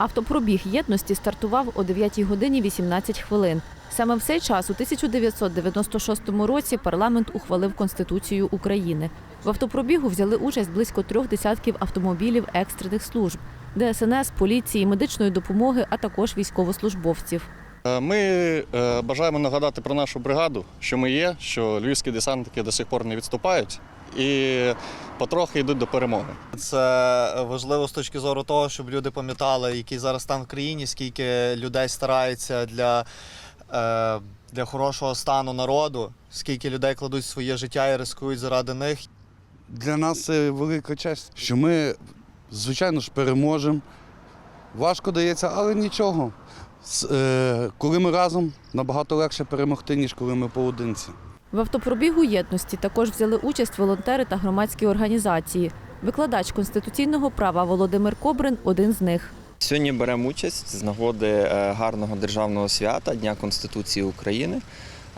Автопробіг єдності стартував о 9 годині 18 хвилин. Саме в цей час, у 1996 році, парламент ухвалив Конституцію України. В автопробігу взяли участь близько трьох десятків автомобілів екстрених служб, ДСНС, поліції, медичної допомоги, а також військовослужбовців. Е, Ми е, бажаємо нагадати про нашу бригаду, що ми є, що львівські десантники до сих пор не відступають і потрохи йдуть до перемоги. Це важливо з точки зору того, щоб люди пам'ятали, який зараз стан в країні, скільки людей старається для, е, для хорошого стану народу, скільки людей кладуть своє життя і ризикують заради них. Для нас це велика честь, що ми, звичайно ж, переможемо. Важко дається, але нічого. Е, Коли ми разом, набагато легше перемогти, ніж коли ми поодинці. В автопробігу єдності також взяли участь волонтери та громадські організації. Викладач конституційного права Володимир Кобрин один з них. Сьогодні беремо участь з нагоди е, гарного державного свята Дня Конституції України,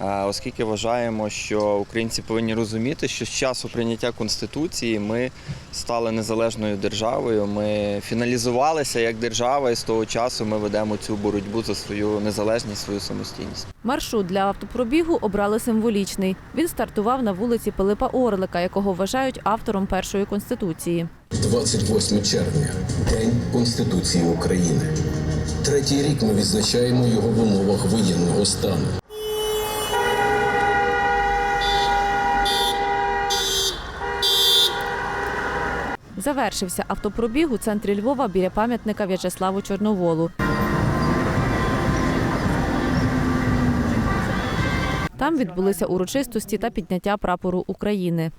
оскільки вважаємо, що українці повинні розуміти, що з часу прийняття Конституції ми стали незалежною державою. Ми фіналізувалися як держава, і з того часу ми ведемо цю боротьбу за свою незалежність, свою самостійність. Маршрут для автопробігу обрали символічний. Він стартував на вулиці Пилипа Орлика, якого вважають автором першої конституції. 28 червня День Конституції України. Третій рік ми відзначаємо його в умовах воєнного стану. Завершився автопробіг у центрі Львова біля пам'ятника В'ячеславу Чорноволу. Там відбулися урочистості та підняття прапору України.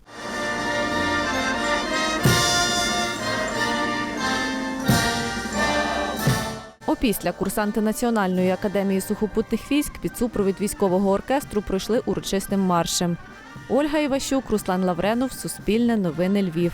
Опісля курсанти Національної академії сухопутних військ під супровід військового оркестру пройшли урочистим маршем. Ольга Іващук, Руслан Лавренов, Суспільне, Новини Львів.